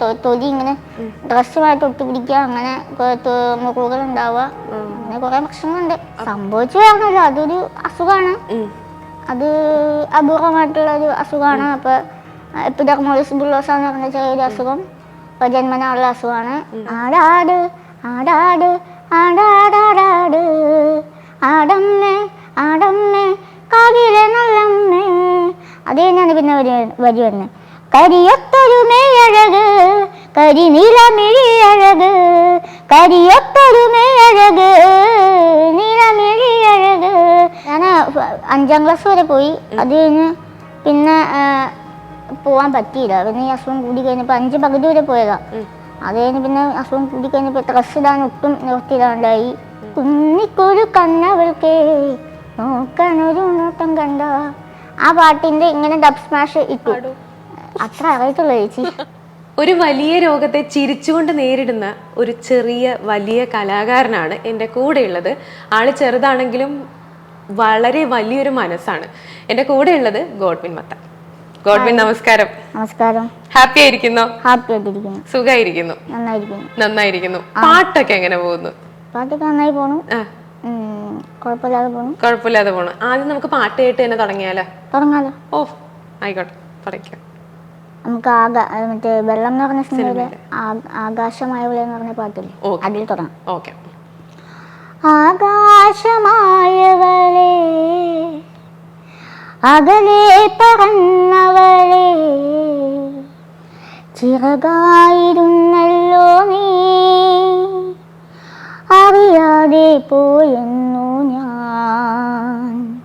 തൊ- തൊലി ഇങ്ങനെ ഡ്രസ്സുമായിട്ട് ഒട്ടിപ്പിടിക്കുക അങ്ങനെ മുറിവുകൾ ഉണ്ടാവുക അങ്ങനെ കുറെ പ്രശ്നങ്ങളുണ്ട്. സംഭവിച്ചു പറഞ്ഞല്ലോ അതൊരു അസുഖമാണ്. അത് അപൂർവമായിട്ടുള്ള ഒരു അസുഖമാണ് അപ്പൊ എപ്പിഡർമോളിസ് ബുള്ളോസ എന്ന് പറഞ്ഞ ചെറിയൊരു അസുഖം ഇപ്പൊ ജന്മനാ ഉള്ള അസുഖമാണ് ആടാട് ആടാട് ആടാടാടാട് ആടമ്മേ ആടമ്മേ കാവിലെ നല്ലമ്മേ. അത് തന്നെയാണ് പിന്നെ വരി വരി വരുന്നത്. കരിയൊത്തൊരു മേയഴക് കരിനീലമിഴി അഴക് കരിയൊത്തൊരു മേയഴക് നീലമിഴി അഴക്. ഞാൻ അഞ്ചാം ക്ലാസ് വരെ പോയി. അത് കഴിഞ്ഞ് പിന്നെ പോവാൻ പറ്റിയില്ല. പിന്നെ ഈ അസുഖം കൂടി കഴിഞ്ഞപ്പോൾ അഞ്ച് പകുതി വരെ പോയതാ. അത് കഴിഞ്ഞ് പിന്നെ അസുഖം കൂടി കഴിഞ്ഞപ്പോൾ ഡ്രസ് ഇടാൻ ഒട്ടും നിർത്തിയിടാണ്ടായി. കുന്നിക്കൊരു കണ്ണവൾക്കേ നോക്കാനൊരു നോട്ടം കണ്ട. ആ പാട്ടിന്റെ ഇങ്ങനെ ഡബ് സ്മാഷ് ഇട്ടു. അത്ര അറിയത്തുള്ളൂ ചേച്ചി. ഒരു വലിയ രോഗത്തെ ചിരിച്ചുകൊണ്ട് നേരിടുന്ന ഒരു ചെറിയ വലിയ കലാകാരനാണ് എന്റെ കൂടെയുള്ളത്. ആൾ ചെറുതാണെങ്കിലും വളരെ വലിയൊരു മനസ്സാണ്. എന്റെ കൂടെയുള്ളത് ഗോഡ്വിൻ മത്ത. ഗോഡ്വിൻ നമസ്കാരം. നമസ്കാരം. ഹാപ്പി ആയിരിക്കുന്നു? ഹാപ്പി ആയിട്ടിരിക്കുന്നു. സുഖായിരിക്കുന്നു. നന്നായിരിക്കുന്നു. നന്നായിരിക്കുന്നു. പാട്ടൊക്കെ എങ്ങനെ പോകുന്നു? പാട്ടൊക്കെ നന്നായി പോണു. കുഴപ്പമില്ലാതെ പോണു. കുഴപ്പമില്ലാതെ പോണു. ആദ്യം നമുക്ക് പാട്ട് കേട്ട് തന്നെ തുടങ്ങിയാലോ? തുടങ്ങാലോ. ഓ ആയിക്കോട്ടെ. തുടങ്ങിക്കോ നമുക്ക് ആകാ മറ്റേ വെള്ളം എന്ന് പറഞ്ഞ സിനിമയിലെ ആകാശമായവളെ എന്ന് പറഞ്ഞ പാട്ടില്ലേ? അതിൽ തുടങ്ങാം. ഓക്കെ. ആകാശമായവളെ അകലെ പറന്നവളെ ചിറകായിരുന്നല്ലോ നീ. അറിയാതെ പോയെന്നു ഞാൻ.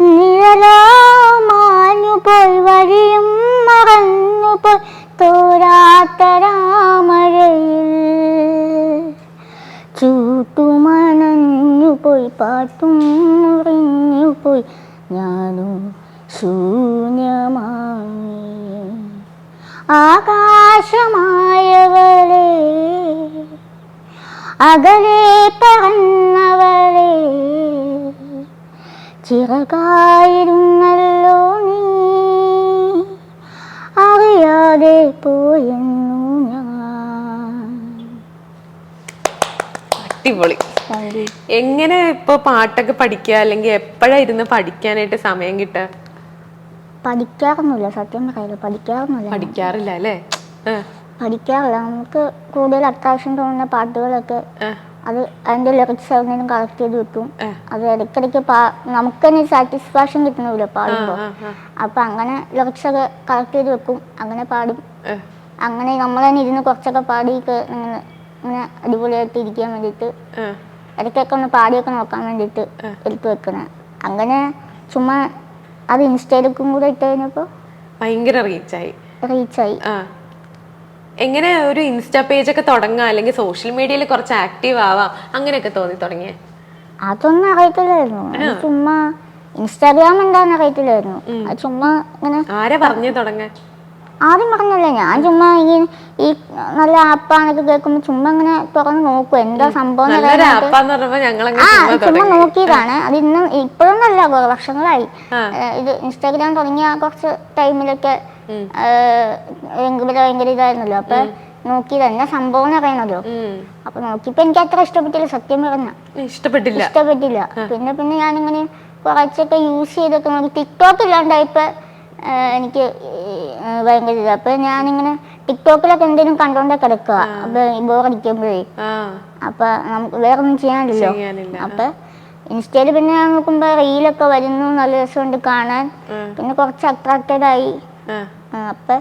നിഴലോ പോയി വഴിയും മറന്നു പോയി തോരാത്ത രാമഴയിൽ. ചൂട്ടുമണഞ്ഞു പോയി പാട്ടും മുറിഞ്ഞു പോയി ഞാനും ശൂന്യമായി പാട്ടൊക്കെ പഠിക്കുക അല്ലെങ്കിൽ എപ്പോഴാ ഇരുന്ന് പഠിക്കാനായിട്ട് സമയം കിട്ടുക? പഠിക്കാറൊന്നുമില്ല സത്യം പറയല്ലോ പഠിക്കാറൊന്നുമില്ല. പഠിക്കാറില്ല അല്ലേ? പഠിക്കാറില്ല. നമുക്ക് കൂടുതൽ അത്യാവശ്യം തോന്നുന്ന പാട്ടുകളൊക്കെ അത് അതിന്റെ ലിറിക്സ് എവിടെയെങ്കിലും കളക്ട് ചെയ്ത് വെക്കും അത് ഇടയ്ക്കിടയ്ക്ക് നമുക്ക് തന്നെ സാറ്റിസ്ഫാക്ഷൻ കിട്ടണമില്ല പാടുമ്പോൾ. ആ, ആ, അപ്പൊ അങ്ങനെ ലിറിക്സ് ഒക്കെ കളക്ട് ചെയ്ത് വെക്കും. അങ്ങനെ പാടും. അങ്ങനെ നമ്മൾ തന്നെ ഇരുന്ന് കുറച്ചൊക്കെ പാടി ഇങ്ങനെ അടിപൊളിയായിട്ട് ഇരിക്കാൻ വേണ്ടിയിട്ട് ഇടയ്ക്കൊക്കെ ഒന്ന് പാടിയൊക്കെ നോക്കാൻ വേണ്ടിയിട്ട് എടുത്ത് വെക്കണ. അങ്ങനെ ചുമ്മാ അത് ഇൻസ്റ്റയിലേക്കും കൂടെ ഇട്ട് കഴിഞ്ഞപ്പോൾ ഭയങ്കര റീച്ചായി. റീച്ചായി. എങ്ങനെ ഒരു ഇൻസ്റ്റാ പേജ് ഒക്കെ തുടങ്ങാം? അല്ലെങ്കിൽ സോഷ്യൽ മീഡിയയിൽ കുറച്ച് ആക്റ്റീവ് ആവാം? അങ്ങനെയൊക്കെ തോന്നി തുടങ്ങിയേ. അതൊന്നും അറിയത്തില്ലായിരുന്നു. ചുമ്മാ ഇൻസ്റ്റാഗ്രാം എന്താന്ന് അറിയത്തില്ലായിരുന്നു. ചുമ്മാ ഇങ്ങനെ ആരാ പറഞ്ഞു തുടങ്ങാൻ? ആദ്യം പറഞ്ഞല്ലേ ഞാൻ ചുമ്മാ ഈ ഈ നല്ല ആപ്പാന്നൊക്കെ കേൾക്കുമ്പോ ചുമ്മാ അങ്ങനെ തുറന്ന് നോക്കും എന്താ സംഭവം എന്ന് നല്ലൊരു അറിയാനായിട്ട്. ആപ്പാന്ന് പറഞ്ഞപ്പോ ഞങ്ങളങ്ങനെ ആ ചുമ്മാ ചുമ്മാ തുടങ്ങി. നോക്കിയതാണ്. അത് ഇന്നും ഇപ്പോഴൊന്നല്ല കുറെ വർഷങ്ങളായി. ഏഹ് ഇത് ഇൻസ്റ്റാഗ്രാം തുടങ്ങിയ കുറച്ച് ടൈമിലൊക്കെ ഭയങ്കര ഭയങ്കര ഇതായിരുന്നല്ലോ. അപ്പൊ നോക്കിയത് എന്നാ സംഭവം എന്ന് അറിയണല്ലോ. ഉം. അപ്പൊ നോക്കിയപ്പോ എനിക്ക് അത്ര ഇഷ്ടപ്പെട്ടില്ല സത്യം പറഞ്ഞ. ഇഷ്ടപ്പെട്ടില്ല. ഇഷ്ടപ്പെട്ടില്ല. പിന്നെ പിന്നെ ഞാനിങ്ങനെ കുറച്ചൊക്കെ യൂസ് ചെയ്തൊക്കെ നോക്കി. ടിക്ടോക്ക് ഇല്ലാണ്ടായപ്പോ എനിക്ക് ഭയങ്കര ഇത്. അപ്പൊ ഞാനിങ്ങനെ ടിക്ടോക്കിലൊക്കെ എന്തെങ്കിലും കണ്ടോണ്ടേ കിടക്കുക. അപ്പൊ ബോറടിക്കുമ്പോഴേ. അപ്പൊ നമുക്ക് വേറെ ഒന്നും ചെയ്യാനില്ലല്ലോ. ചെയ്യാനില്ല. അപ്പൊ ഇൻസ്റ്റയിൽ പിന്നെ ഞാൻ നോക്കുമ്പോ റീലൊക്കെ വരുന്നു നല്ല രസമുണ്ട് കാണാൻ. പിന്നെ കുറച്ച് അട്രാക്റ്റഡ് ആയി. അപ്പൊ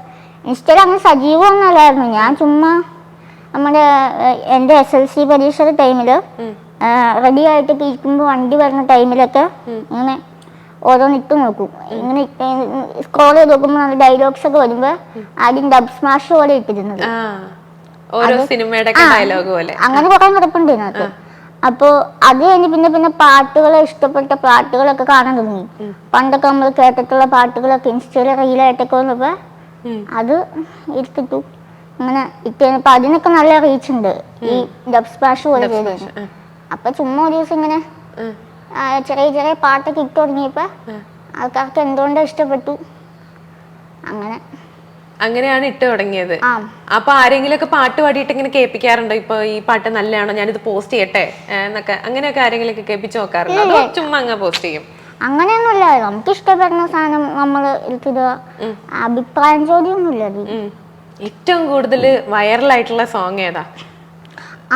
ഇൻസ്റ്റയിൽ അങ്ങനെ സജീവമൊന്നല്ലായിരുന്നു ഞാൻ ചുമ്മാ നമ്മുടെ എന്റെ എന്റെ എസ് എൽ സി പരീക്ഷയുടെ ടൈമിൽ. റെഡി ആയിട്ടൊക്കെ ഇരിക്കുമ്പോൾ വണ്ടി വരുന്ന ടൈമിലൊക്കെ ഇങ്ങനെ ഓരോന്ന് ഇട്ട് നോക്കും. ഇങ്ങനെ സ്ക്രോൾ ചെയ്ത് നോക്കുമ്പോൾ നല്ല ഡയലോഗ്സ് ഒക്കെ വരുമ്പോൾ ആദ്യം ഡബ് സ്മാഷ് പോലെ ഇട്ടിരുന്നത്. ഓരോ സിനിമയുടെ ഡയലോഗ് പോലെ. അങ്ങനെ കുറെ നടപ്പുണ്ട് ഇതിനകത്ത്. അപ്പോ അത് കഴിഞ്ഞ് പിന്നെ പിന്നെ പാട്ടുകൾ ഇഷ്ടപ്പെട്ട പാട്ടുകളൊക്കെ കാണാൻ തുടങ്ങി. പണ്ടൊക്കെ നമ്മൾ കേട്ടിട്ടുള്ള പാട്ടുകളൊക്കെ ഇൻസ്റ്റയിൽ റീലായിട്ടൊക്കെ വന്നപ്പോ അത് എടുത്തിട്ടു. അങ്ങനെ കഴിഞ്ഞപ്പോ അതിനൊക്കെ നല്ല റീച്ച് ഉണ്ട്. ഈ ഡബ് സ്പാഷ് പോലെ അപ്പൊ ചുമ്മാ ഒരു ദിവസം ഇങ്ങനെ ചെറിയ ചെറിയ പാട്ടൊക്കെ ഇട്ട് തുടങ്ങിയപ്പോ ആൾക്കാർക്ക് എന്തുകൊണ്ട് ഇഷ്ടപ്പെട്ടു? അങ്ങനെ. അങ്ങനെയാണ് ഇട്ട് തുടങ്ങിയത്. അപ്പൊ ആരെങ്കിലും ഒക്കെ പാട്ട് പാടിയിട്ട് ഇങ്ങനെ കേൾപ്പിക്കാറുണ്ടോ? ഇപ്പൊ ഈ പാട്ട് നല്ലതാണോ? ഞാനിത് പോസ്റ്റ് ചെയ്യട്ടെ എന്നൊക്കെ. അങ്ങനെയൊക്കെ ആരെങ്കിലും ഒക്കെ കേൾപ്പിച്ച് നോക്കാറുണ്ടോ? അതോ ചുമ്മാ അങ്ങ് പോസ്റ്റ് ചെയ്യും? അങ്ങനെയൊന്നുമില്ല. നമുക്ക് ഇഷ്ടപ്പെടുന്ന സാധനം നമ്മൾ അഭിപ്രായം ചോദ്യമൊന്നുമില്ല ഏറ്റവും കൂടുതൽ വൈറലായിട്ടുള്ള സോങ് ഏതാ?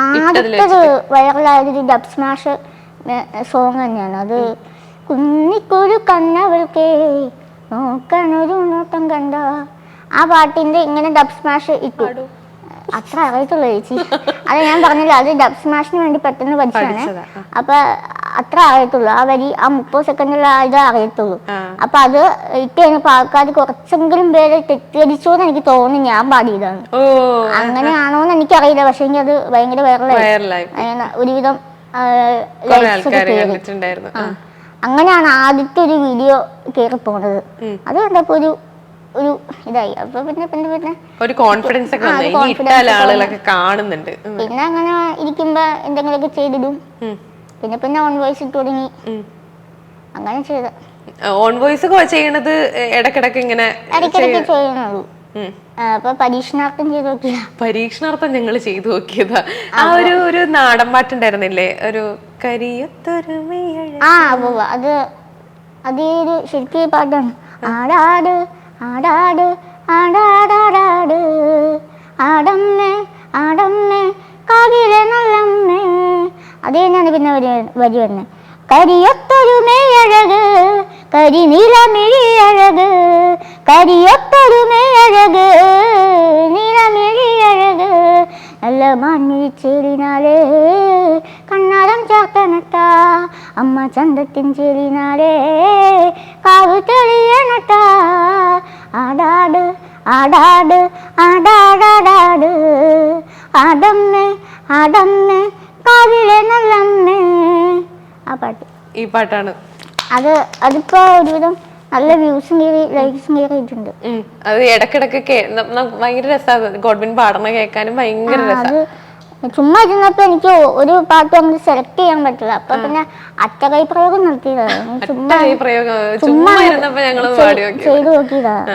ആദ്യത്തത് വൈറലായൊരു ഡബ് സ്മാഷ് സോങ് തന്നെയാണ്. അത് കുന്നിക്കൊരു കണ്ണവൾക്കേ നോക്കണൊരു നോട്ടം കണ്ട. ആ പാട്ടിന്റെ ഇങ്ങനെ ഡബ് സ്മാഷ് ഇട്ടു. അത്ര അറിയത്തുള്ളൂ ചേച്ചി. അത് ഞാൻ പറഞ്ഞില്ല അത് ഡബ് സ്മാഷിന് വേണ്ടി പെട്ടെന്ന് പഠിച്ചതാണ്. പഠിച്ചതാ, അപ്പൊ അത്ര അറിയത്തുള്ളൂ. ആ വരി ആ മുപ്പത് സെക്കൻഡിൽ ഇത് അറിയത്തുള്ളൂ. അപ്പൊ അത് ഇട്ട് കഴിഞ്ഞപ്പോ ആൾക്കാർ കുറച്ചെങ്കിലും പേര് തെറ്റിദ്ധരിച്ചോ എന്ന് എനിക്ക് തോന്നി ഞാൻ പാടിയതാണ്. അങ്ങനെയാണോന്ന് എനിക്കറിയില്ല. പക്ഷെ എനിക്ക് അത് ഭയങ്കര വൈറലായി ഒരുവിധം അങ്ങനെയാണ് ആദ്യത്തെ ഒരു വീഡിയോ കയറി പോണത്. അത് കണ്ടപ്പോ ഒരു ഒരു ഇതായി. അപ്പൊ പിന്നെ പിന്നെ പിന്നെ ഒരു കോൺഫിഡൻസ് ഒക്കെ കാണുന്നുണ്ട്. പിന്നെ അങ്ങനെ ഇരിക്കുമ്പോ എന്തെങ്കിലുമൊക്കെ ചെയ്തിടും. പിന്നെ പിന്നെ ഓൺ വോയിസ് ഇട്ട് തുടങ്ങി. അങ്ങനെ ചെയ്ത ഓൺ വോയിസ് ഒക്കെ ചെയ്യണത് ഇടക്കിടക്ക് ഇങ്ങനെ ഇടക്കിടക്ക് ചെയ്യണുള്ളൂ. അപ്പൊ പരീക്ഷണാർത്ഥം ചെയ്ത് നോക്കിയ പരീക്ഷണാർത്ഥം ഞങ്ങൾ ചെയ്തു നോക്കിയതാ. ആ ഒരു ഒരു നാടൻ പാട്ടുണ്ടായിരുന്നില്ലേ? ഒരു ആ. അത് അതേ ഒരു ശരിക്കും പാട്ടാണ്. ആടാട് ആടാട് ആടാടാടാട്. ആടമ്മേ ആടമ്മേ കാവിലെ നല്ലമ്മേ. അത് തന്നെയാണ് പിന്നെ വരി വരി വരുന്നത് കരിയൊത്തൊരു മേയഴക് കരിനീല മിഴിയഴക് കരിയൊത്തൊരു മേയഴക് നീലമിഴിയഴക് നല്ല മാൻമിഴിച്ചേരിനാലേ കണ്ണാടം ചേർത്തനട്ട അമ്മ ചന്തത്തിൻ ചേരിനാലേ കാവ് തെളിയനട്ട ആടാട് ആടാട് ആടാടാടാട്. ആടമ്മേ ആടമ്മേ കാവിലെ നല്ലമ്മേ. ആ പാട്ട്. ഈ പാട്ടാണ്. അത് അതിപ്പോ ഒരുവിധം നല്ല വ്യൂസും കയറി ലൈക്സും കയറിയിട്ടുണ്ട് അത് ഇടക്കിടക്ക് കേ- ഭയങ്കര രസമാണ് ഗോഡ്വിൻ പാടണ കേൾക്കാനും ഭയങ്കര രസമാണ് ചുമ്മാ ഇരുന്നപ്പോ എനിക്ക് ഒരു പാട്ട് അങ്ങനെ സെലക്ട് ചെയ്യാൻ പറ്റില്ല. അപ്പൊ പിന്നെ ചുമ്മാ ഈ പ്രയോഗം ചെയ്തു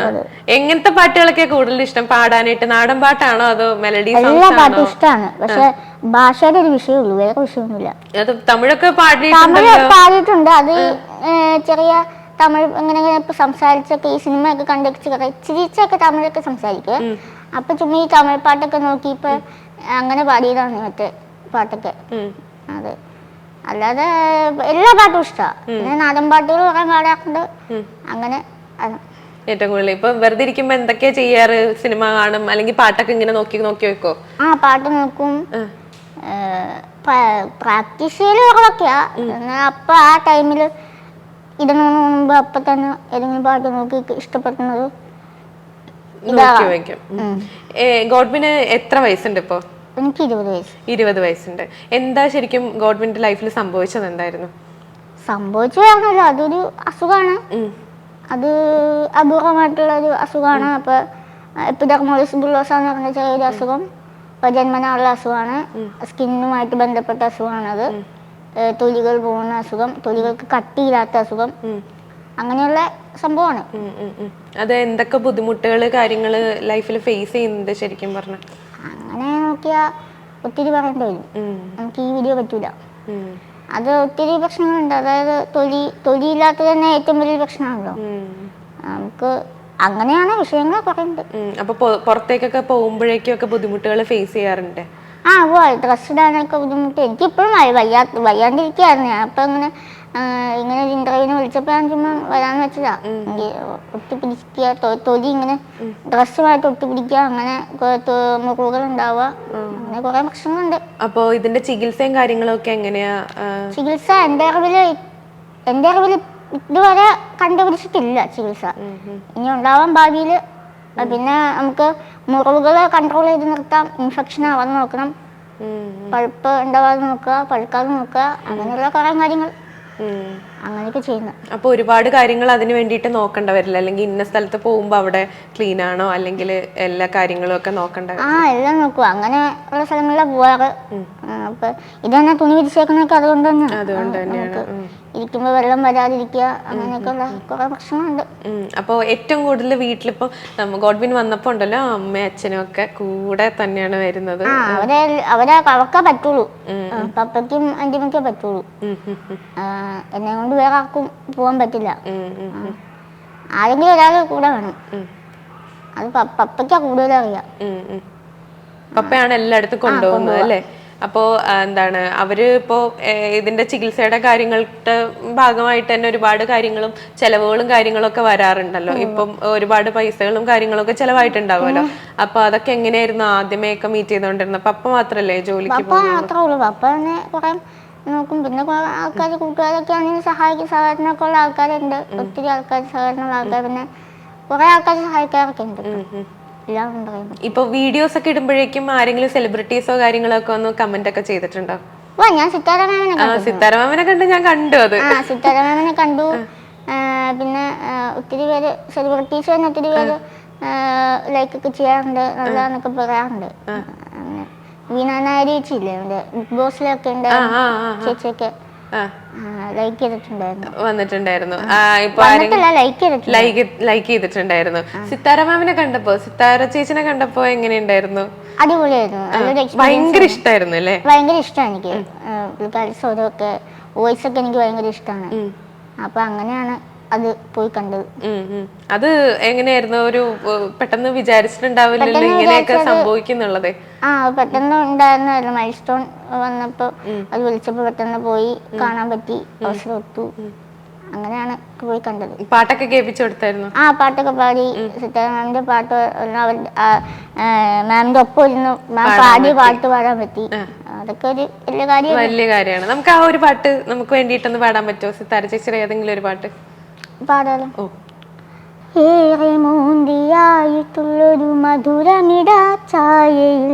അത്. എങ്ങനത്തെ പാട്ടുകളൊക്കെ കൂടുതൽ ഇഷ്ടം പാടാനായിട്ട് നാടൻ പാട്ടാണോ അതോ മെലഡി എല്ലാ പാട്ടും ഇഷ്ടമാണ് പക്ഷെ ഭാഷയുടെ ഒരു വിഷയമുള്ളൂ വേറെ വിഷയമൊന്നുമില്ല. അത് തമിഴൊക്കെ തമിഴ് പാടിയിട്ടുണ്ടല്ലോ പാടിയിട്ടുണ്ട്. അത് ചെറിയ തമിഴ് ഇങ്ങനെ ഇങ്ങനെ ഇപ്പൊ സംസാരിച്ചൊക്കെ ഈ സിനിമയൊക്കെ കണ്ടിച്ച് ചിരിച്ചൊക്കെ തമിഴൊക്കെ സംസാരിക്കും അപ്പൊ ചുമ്മാ ഈ തമിഴ് പാട്ടൊക്കെ നോക്കി ഇപ്പൊ അങ്ങനെ പാടിയതാണ് മറ്റേ പാട്ടൊക്കെ. ഉം. അതെ. അല്ലാതെ എല്ലാ പാട്ടും ഇഷ്ടമാണ് പിന്നെ നാടൻ പാട്ടുകൾ കുറെ പാടാറുണ്ട്. അങ്ങനെ. ഏറ്റവും കൂടുതൽ. ഇപ്പൊ വെറുതെ ഇരിക്കുമ്പോ എന്തൊക്കെയാ ചെയ്യാറ്? സിനിമ കാണും? അല്ലെങ്കിൽ പാട്ടൊക്കെ ഇങ്ങനെ നോക്കി നോക്കി വെക്കോ? ആ പാട്ട് നോക്കും. പ്രാക്ടീസ് ചെയ്യൽ കുറവൊക്കെയാ. എന്നാൽ അപ്പൊ ആ ടൈമിൽ ഇടുന്നതിന് മുമ്പ് അപ്പൊ തന്നെ ഏതെങ്കിലും പാട്ട് നോക്കി ഇഷ്ടപ്പെടുന്നത് നോക്കി വെക്കും. ഗോഡ്വിന് എത്ര വയസ്സുണ്ട് ഇപ്പോ? എനിക്ക് ഇരുപത് വയസ്സ്. ഇരുപത് വയസ്സുണ്ട്. എന്താ ശരിക്കും ഗോഡ്വിന്റെ ലൈഫിൽ സംഭവിച്ചത് എന്തായിരുന്നു? സംഭവിച്ചു പറഞ്ഞല്ലോ അതൊരു അസുഖമാണ് അത് അപൂർവമായിട്ടുള്ള ഒരു അസുഖമാണ് അപ്പൊ എപ്പിഡർമോളിസ് ബുള്ളോസ എന്ന് പറഞ്ഞ ചെറിയൊരു അസുഖം. ജന്മനാളുള്ള അസുഖമാണ്. സ്കിന്നുമായിട്ട് ബന്ധപ്പെട്ട അസുഖമാണ് അത് തൊലികൾ പോകുന്ന അസുഖം തൊലികൾക്ക് കട്ടിയില്ലാത്ത അസുഖം. അങ്ങനെയുള്ള സംഭവമാണ്. അത് എന്തൊക്കെ ബുദ്ധിമുട്ടുകൾ കാര്യങ്ങൾ ലൈഫിൽ ഫേസ് ചെയ്യുന്നുണ്ട് ശരിക്കും പറഞ്ഞ? അങ്ങനെ നോക്കിയാ ഒത്തിരി പറയേണ്ടി വരും. നമുക്ക് ഈ വീഡിയോ പറ്റൂല. അത് ഒത്തിരി പ്രശ്നങ്ങളുണ്ട്. അതായത് തൊലി തൊലിയില്ലാത്തത് തന്നെ ഏറ്റവും വലിയ പ്രശ്നമാണല്ലോ. നമുക്ക് അങ്ങനെയാണ് വിഷയങ്ങൾ പറയുന്നത്. അപ്പൊ പുറത്തേക്കൊക്കെ പോകുമ്പോഴേക്കൊക്കെ ബുദ്ധിമുട്ടുകൾ ഫേസ് ചെയ്യാറുണ്ട്. ആ ഓ ഡ്രസ് ഇടാനൊക്കെ ബുദ്ധിമുട്ട്. എനിക്കിപ്പോഴും വയ്യാ വയ്യാണ്ടിരിക്കുകയായിരുന്നു. ഞാൻ അപ്പം ഇങ്ങനെ ഇങ്ങനെ ഒരു ഇന്റർവ്യൂവിന് വിളിച്ചപ്പോഴാണ് ചുമ്മാ വരാന്ന് വെച്ചതാ. ഒട്ടി ഒട്ടിപ്പിടിക്കുക തൊലി ഇങ്ങനെ ഡ്രസ്സുമായിട്ട് ഒട്ടിപ്പിടിക്കുക അങ്ങനെ മുറിവുകൾ ഉണ്ടാവുക. അങ്ങനെ കുറെ പ്രശ്നങ്ങളുണ്ട്. അപ്പോ ഇതിന്റെ ചികിത്സയും കാര്യങ്ങളൊക്കെ എങ്ങനെയാ ചികിത്സ എന്റെ അറിവിൽ എന്റെ അറിവിൽ ഇതുവരെ കണ്ടുപിടിച്ചിട്ടില്ല ചികിത്സ. ഇനി ഉണ്ടാവാൻ ഭാവിയിൽ പിന്നെ നമുക്ക് മുറിവുകൾ കൺട്രോൾ ചെയ്ത് നിർത്താം ഇൻഫെക്ഷൻ ആവാതെ നോക്കണം. പഴുപ്പ് ഉണ്ടാവാതെ നോക്കുക പഴുക്കാതെ നോക്കുക അങ്ങനെയുള്ള കുറേ കാര്യങ്ങൾ. അങ്ങനെയൊക്കെ ചെയ്യുന്നത് അപ്പൊ ഒരുപാട് കാര്യങ്ങൾ അതിന് വേണ്ടിയിട്ട് നോക്കണ്ട വരില്ല അല്ലെങ്കിൽ ഇന്ന സ്ഥലത്ത് പോകുമ്പോ അവിടെ ക്ലീൻ ആണോ? അല്ലെങ്കിൽ എല്ലാ കാര്യങ്ങളും ഒക്കെ നോക്കണ്ട? ആ എല്ലാം നോക്കുക അങ്ങനെ ഉള്ള സ്ഥലങ്ങളിലാണ് പോവാറ്. അപ്പൊ ഇത് തന്നെ തുണി വിരിച്ചേക്കുന്നൊക്കെ അതുകൊണ്ട് തന്നെ. അതുകൊണ്ട് തന്നെയാണ്. ഇരിക്കുമ്പോൾ വെള്ളം വരാതിരിക്കുക അങ്ങനെയൊക്കെയുള്ള കുറേ പ്രശ്നമുണ്ട് ഉം. അപ്പൊ ഏറ്റവും കൂടുതൽ വീട്ടിലിപ്പോ നമ്മ- ഗോഡ്വിൻ വന്നപ്പോ ഉണ്ടല്ലോ അമ്മയും അച്ഛനും ഒക്കെ കൂടെ തന്നെയാണ് വരുന്നത്. ആ അവരെ അവരെ പറ്റുള്ളൂ. പപ്പയ്ക്കും അഞ്ചമ്മയ്ക്കേ പറ്റുള്ളൂ. ആ, എന്നെ കൊണ്ട് വേറെ ആർക്കും പോകാൻ പറ്റില്ല. ഉം, ഉം, ഉം, ആരെങ്കിലും ഒരാൾ കൂടെ വേണം. ഉം, അത് പപ്പയ്ക്കാ കൂടുതലറിയാം. അറിയാം ഉം, ഉം. പപ്പയാണ് എല്ലായിടത്തും കൊണ്ടുപോകുന്നത് അല്ലേ? അപ്പോ എന്താണ് അവർ ഇപ്പോ ഇതിന്റെ ഇതിന്റെ ചികിത്സയുടെ കാര്യങ്ങളുടെ ഭാഗമായിട്ട് തന്നെ ഒരുപാട് കാര്യങ്ങളും ചിലവുകളും കാര്യങ്ങളൊക്കെ വരാറുണ്ടല്ലോ. ഇപ്പം ഒരുപാട് പൈസകളും കാര്യങ്ങളൊക്കെ ചിലവായിട്ടുണ്ടാവുമല്ലോ. അപ്പൊ അതൊക്കെ എങ്ങനെയായിരുന്നു ആദ്യമേ ഒക്കെ മീറ്റ് ചെയ്തോണ്ടിരുന്നത്? പപ്പ മാത്രല്ലേ ജോലിക്ക് നോക്കും. പിന്നെ കുറെ ആൾക്കാർ കൂട്ടുകാരൊക്കെ ആണെങ്കിൽ സഹായിക്കും. സഹകരണമൊക്കെ ഉള്ള ആൾക്കാരുണ്ട്. ഒത്തിരി ആൾക്കാർ സഹകരണമുള്ള ആൾക്കാർ പിന്നെ കുറെ ആൾക്കാർ സഹായിക്കാറൊക്കെ ഉണ്ട് എല്ലാം ഉണ്ട് ഇപ്പൊ വീഡിയോസ് ഒക്കെ ഇടുമ്പോഴേക്കും ആരെങ്കിലും സെലിബ്രിറ്റീസോ കാര്യങ്ങളൊക്കെ ഒന്ന് കമന്റ് ഒക്കെ ചെയ്തിട്ടുണ്ടോ? വാ ഞാൻ സിത്താര മാമിനെ ആ കണ്ടു. ഞാൻ കണ്ടു അത്. ആ സിത്താര കണ്ടു. പിന്നെ ഒത്തിരി പേര് സെലിബ്രിറ്റീസ് തന്നെ ഒത്തിരി പേര് ലൈക്ക് ഒക്കെ ചെയ്യാറുണ്ട് നല്ലതെന്നൊക്കെ പറയാറുണ്ട്. വീണ നായരി ചേച്ചിയില്ലേ ബിഗ് ബോസിലൊക്കെ ഉണ്ട്. ചേച്ചിയൊക്കെ. ലൈക്ക് ചെയ്തിട്ടുണ്ടായിരുന്നു. വന്നിട്ടുണ്ടായിരുന്നു. ഇപ്പൊ ലൈക്ക് ലൈക്ക് ചെയ്തിട്ടുണ്ടായിരുന്നു. സിത്താര മാമിനെ കണ്ടപ്പോ സിത്താര ചേച്ചിനെ കണ്ടപ്പോ എങ്ങനെയുണ്ടായിരുന്നു? അടിപൊളിയായിരുന്നു. ഭയങ്കര ഇഷ്ടായിരുന്നു അല്ലേ? ഭയങ്കര ഇഷ്ടമാണ് എനിക്ക്. പുള്ളിക്കാരി സ്വരമൊക്കെ വോയിസ് ഒക്കെ എനിക്ക് ഭയങ്കര ഇഷ്ടമാണ് അപ്പൊ അങ്ങനെയാണ് അത് പോയി കണ്ടത്. അത് എങ്ങനെയായിരുന്നു? ഒരു പെട്ടെന്ന് വിചാരിച്ചിട്ടുണ്ടാവില്ലല്ലോ ഇങ്ങനെയൊക്കെ സംഭവിക്കുന്നുള്ളത്. ആ പെട്ടെന്ന് ഉണ്ടായിരുന്നു മൈൽ സ്റ്റോൺ വന്നപ്പോൾ അത് വിളിച്ചപ്പോൾ പെട്ടെന്ന് പോയി കാണാൻ പറ്റി. അവസരം ഒത്തു അങ്ങനെയാണ് പോയി കണ്ടത്. പാട്ടൊക്കെ കേൾപ്പിച്ചു കൊടുത്തായിരുന്നു? ആ പാട്ടൊക്കെ പാടി സിത്താര മാമിന്റെ പാട്ട് അവരുടെ മാമിന്റെ ഒപ്പം ഇരുന്ന് മാം പാടി പാട്ട് പാടാൻ പറ്റി. അതൊക്കെ ഒരു വലിയ കാര്യം വലിയ കാര്യമാണ്. നമുക്ക് ആ ഒരു പാട്ട് നമുക്ക് വേണ്ടിയിട്ടൊന്ന് പാടാൻ പറ്റുമോ? സിത്താര ചേച്ചിയുടെ ഏതെങ്കിലും ഒരു പാട്ട്? പാടാലോ. ഓ. ഏറെ മൂന്തിയായിട്ടുള്ളൊരു മധുരമിടാച്ചായയിൽ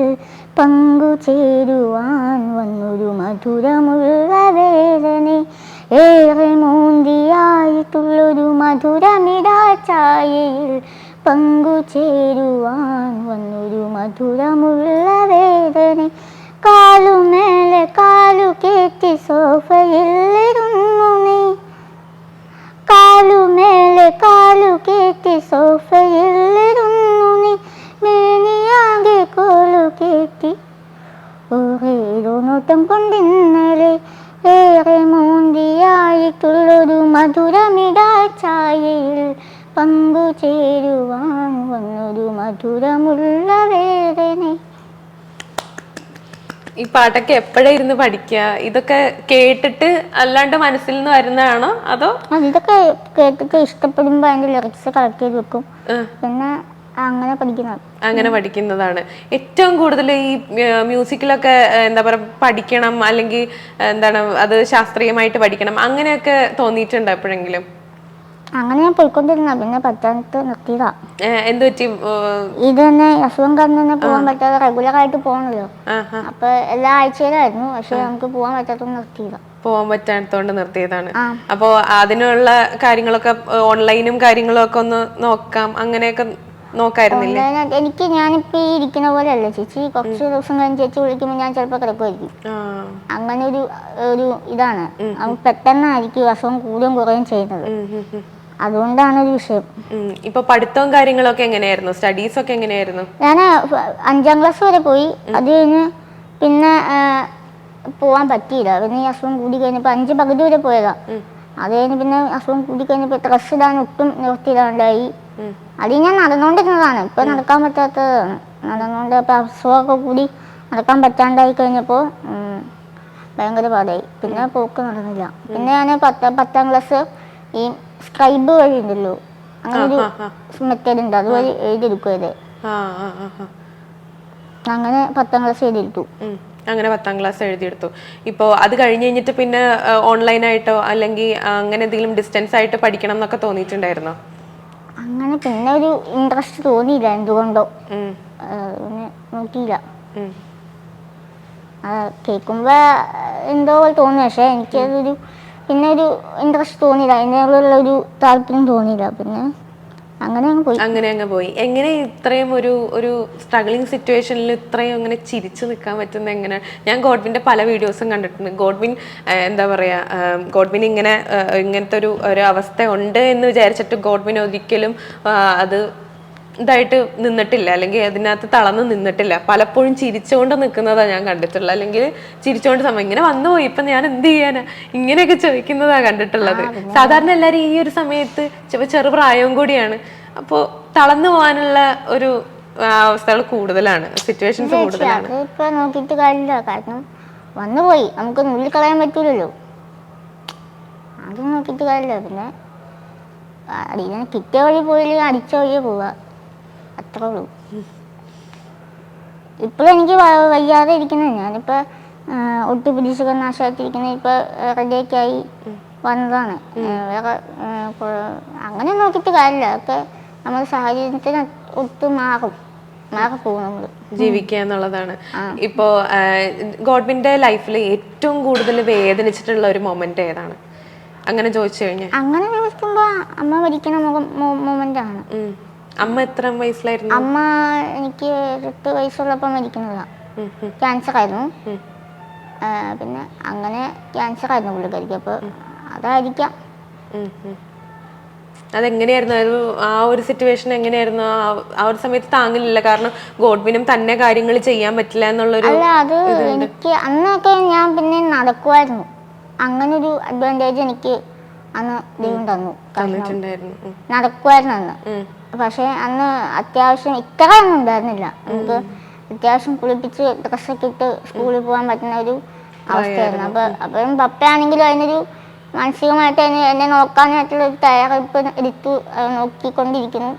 പങ്കുചേരുവാൻ നോട്ടം കൊണ്ടിന്നലെ ഏറെ മൂന്തിയായിട്ടുള്ളൊരു മധുരമിടാച്ചായയിൽ പങ്കുചേരുവാൻ വന്നൊരു മധുരമുള്ള വേദന. ഈ പാട്ടൊക്കെ എപ്പോഴാ ഇരുന്ന് പഠിക്കുക ഇതൊക്കെ കേട്ടിട്ട് അല്ലാണ്ട് മനസ്സിൽ നിന്ന് വരുന്നതാണോ? അതോ ഇതൊക്കെ കേട്ടിട്ട് ഇഷ്ടപ്പെടുമ്പോ അതിന്റെ ലിറിക്സ് കളക്ട് ചെയ്ത് വെക്കും. പിന്നെ അങ്ങനെ പഠിക്കുന്നത്. അങ്ങനെ പഠിക്കുന്നതാണ്. ഏറ്റവും കൂടുതൽ ഈ മ്യൂസിക്കിലൊക്കെ എന്താ പറയുക പഠിക്കണം അല്ലെങ്കിൽ എന്താണ് അത് ശാസ്ത്രീയമായിട്ട് പഠിക്കണം. അങ്ങനെയൊക്കെ തോന്നിയിട്ടുണ്ടോ എപ്പോഴെങ്കിലും? അങ്ങനെ ഞാൻ പോയിക്കൊണ്ടിരുന്ന. പിന്നെ പത്താമത്തെ നിർത്തിയതാ. എന്ത് പറ്റി? ഇത് തന്നെ അസുഖം കാരണം തന്നെ പോകാൻ പറ്റാതെ റെഗുലർ ആയിട്ട് പോകണല്ലോ അപ്പൊ എല്ലാ ആഴ്ചയിലായിരുന്നു. പക്ഷെ നമുക്ക് പോകാൻ പറ്റാത്ത നിർത്തിയതാ. പോകാൻ പറ്റാത്തോണ്ട് നിർത്തിയതാണ്. അപ്പോൾ അപ്പോ അതിനുള്ള കാര്യങ്ങളൊക്കെ ഓൺലൈനും കാര്യങ്ങളും ഒക്കെ ഒന്ന് നോക്കാം. അങ്ങനെയൊക്കെ നോക്കായിരുന്നില്ലേ? ഓൺലൈനായിട്ട് എനിക്ക് ഞാനിപ്പോ ഈ ഇരിക്കുന്ന പോലെ അല്ല ചേച്ചി. കുറച്ച് ദിവസം കഴിഞ്ഞ് ചേച്ചി വിളിക്കുമ്പോൾ ഞാൻ ചിലപ്പോൾ കിടക്കുമായിരിക്കും അങ്ങനെ ഒരു ഒരു ഇതാണ്. പെട്ടെന്നായിരിക്കും അസുഖം കൂടുകയും കുറയും ചെയ്യുന്നത്. അതുകൊണ്ടാണ് ഒരു വിഷയം. ഇപ്പൊ പഠിത്തവും കാര്യങ്ങളൊക്കെ എങ്ങനെയായിരുന്നു? സ്റ്റഡീസ് ഒക്കെ എങ്ങനെയായിരുന്നു? ഞാൻ അഞ്ചാം ക്ലാസ് വരെ പോയി. അത് കഴിഞ്ഞ് പിന്നെ പോവാൻ പറ്റിയില്ല. പിന്നെ ഈ അസുഖം കൂടി കഴിഞ്ഞപ്പോൾ അഞ്ച് പകുതി വരെ പോയതാ. അത് കഴിഞ്ഞ് പിന്നെ അസുഖം കൂടി കഴിഞ്ഞപ്പോൾ ഡ്രസ്സ് ഇടാൻ ഒട്ടും നിർത്തിയിടാണ്ടായി. അത് ഞാൻ നടന്നുകൊണ്ടിരുന്നതാണ് ഇപ്പം നടക്കാൻ പറ്റാത്തതാണ് നടന്നുകൊണ്ട് അപ്പം അസുഖമൊക്കെ കൂടി നടക്കാൻ പറ്റാണ്ടായി കഴിഞ്ഞപ്പോൾ ഭയങ്കര പാടായി. പിന്നെ പോക്ക് നടന്നില്ല. പിന്നെ ഞാൻ പത്ത പത്താം ക്ലാസ് ഈ സ്ക്രൈബ് വഴി ഉണ്ടല്ലോ. അങ്ങനെ ഒരു. മെത്തേഡ് ഉണ്ട് അതുവഴി ആ. ആ അങ്ങനെ പത്താം ക്ലാസ് എഴുതിയെടുത്തു. അങ്ങനെ പത്താം ക്ലാസ് എഴുതിയെടുത്തു. ഇപ്പോ അത് കഴിഞ്ഞ് കഴിഞ്ഞിട്ട് പിന്നെ ഓൺലൈനായിട്ടോ അല്ലെങ്കിൽ അങ്ങനെ എന്തെങ്കിലും ഡിസ്റ്റൻസ് ആയിട്ട് പഠിക്കണം എന്നൊക്കെ തോന്നിയിട്ടുണ്ടായിരുന്നോ? അങ്ങനെ പിന്നെ ഒരു ഇൻട്രസ്റ്റ് തോന്നിയില്ല എന്തുകൊണ്ടോ. പിന്നെ നോക്കിയില്ല. കേൾക്കുമ്പോ എന്തോ പോലെ തോന്നി പക്ഷെ എനിക്കതൊരു പിന്നെ ഒരു ഇൻട്രസ്റ്റ് തോന്നിയില്ല. അതിനുള്ള ഒരു താല്പര്യം തോന്നിയില്ല. പിന്നെ അങ്ങനെ അങ്ങ് പോയി. അങ്ങനെ അങ്ങ് പോയി. എങ്ങനെ ഇത്രയും ഒരു ഒരു സ്ട്രഗ്ലിംഗ് സിറ്റുവേഷനിൽ ഇത്രയും അങ്ങനെ ചിരിച്ചു നിൽക്കാൻ പറ്റുന്ന എങ്ങനെ? ഞാൻ ഗോഡ്വിന്റെ പല വീഡിയോസും കണ്ടിട്ടുണ്ട്. ഗോഡ്വിൻ എന്താ പറയുക ഗോഡ്വിൻ ഇങ്ങനെ ഇങ്ങനത്തെ ഒരു ഒരു അവസ്ഥ ഉണ്ട് എന്ന് വിചാരിച്ചിട്ട് ഗോഡ്വിൻ ഒരിക്കലും അത് ഇതായിട്ട് നിന്നിട്ടില്ല അല്ലെങ്കിൽ അതിനകത്ത് തളർന്ന് നിന്നിട്ടില്ല. പലപ്പോഴും ചിരിച്ചുകൊണ്ട് നിൽക്കുന്നതാണ് ഞാൻ കണ്ടിട്ടുള്ളത്. അല്ലെങ്കിൽ ചിരിച്ചുകൊണ്ട് സമയം ഇങ്ങനെ വന്നു പോയി ഇപ്പം ഞാൻ എന്ത് ചെയ്യാനാ? ഇങ്ങനെയൊക്കെ ചോദിക്കുന്നതാണ് കണ്ടിട്ടുള്ളത്. സാധാരണ എല്ലാവരും ഈ ഒരു സമയത്ത് ചെറുപ്രായവും കൂടിയാണ്. അപ്പോൾ തളർന്നു പോകാനുള്ള ഒരു അവസ്ഥകൾ കൂടുതലാണ്. സിറ്റുവേഷൻസ് കൂടുതലാണ്. ഇപ്പൊ നോക്കിയിട്ട് കാര്യമില്ല. കാരണം വന്നുപോയി നമുക്ക് നുള്ളി കളയാൻ പറ്റൂലല്ലോ. അത് നോക്കിയിട്ട് കാര്യമില്ല. പിന്നെ കിട്ടിയ വഴി പോയില്ലെങ്കിൽ അടിച്ച വഴിയെ പോവുക. അത്രേ ഉള്ളൂ ഇപ്പോഴും എനിക്ക് വയ്യാതെ ഇരിക്കുന്നത് ഞാനിപ്പോൾ ഒട്ടുപിടിച്ചൊക്കെ നാശമായിട്ടിരിക്കുന്നത് ഇപ്പോൾ റെഡിയൊക്കെ ആയി വന്നതാണ്. വേറെ അങ്ങനെ നോക്കിയിട്ട് കാര്യമില്ല. അതൊക്കെ നമ്മുടെ സാഹചര്യത്തിന് ഒത്തു മാറും. ജീവിക്കുക എന്നുള്ളതാണ്. ഇപ്പോ ഗോഡ്വിന്റെ ലൈഫിൽ ഏറ്റവും കൂടുതൽ വേദനിച്ചിട്ടുള്ള ഒരു മൊമെന്റ് ഏതാണ്? അങ്ങനെ ചോദിച്ചു കഴിഞ്ഞാൽ അങ്ങനെ ചോദിക്കുമ്പോ അമ്മ മരിക്കുന്ന മൊമെന്റ് ആണ്. അമ്മ എത്ര വയസ്സിലായിരുന്നു? അമ്മ എനിക്ക് എട്ട് വയസ്സുള്ളപ്പോൾ മരിക്കുന്നതാണ് ക്യാൻസർ ആയിരുന്നു പിന്നെ അങ്ങനെ ക്യാൻസർ ആയിരുന്നു പുള്ളിക്കാരിക്ക് അപ്പോൾ അതായിരിക്കാം. അതെങ്ങനെയായിരുന്നു? ഒരു ആ ഒരു സിറ്റുവേഷൻ എങ്ങനെയായിരുന്നു? ആ- ഒരു സമയത്ത് താങ്ങില്ല കാരണം ഗോഡ്വിനും തന്നെ കാര്യങ്ങൾ ചെയ്യാൻ പറ്റില്ല എന്നുള്ളൊരു അല്ല അത് എനിക്ക് അന്നൊക്കെ ഞാൻ പിന്നെ നടക്കുമായിരുന്നു അങ്ങനെ ഒരു അഡ്വാന്റേജ് എനിക്ക് അന്ന് ദൈവം തന്നു. നടക്കുമായിരുന്നു അന്ന്. പക്ഷേ അന്ന് അത്യാവശ്യം ഇത്രയൊന്നും ഉണ്ടായിരുന്നില്ല. നമുക്ക് അത്യാവശ്യം കുളിപ്പിച്ച് ഡ്രസ്സൊക്കെ ഇട്ട് സ്കൂളിൽ പോകാൻ പറ്റുന്ന ഒരു അവസ്ഥയായിരുന്നു. അപ്പൊ അപ്പം പപ്പയാണെങ്കിലും അതിനൊരു മാനസികമായിട്ട് എന്നെ എന്നെ നോക്കാനായിട്ടുള്ള ഒരു തയ്യാറെടുപ്പ് എടുത്തു നോക്കിക്കൊണ്ടിരിക്കുന്നു.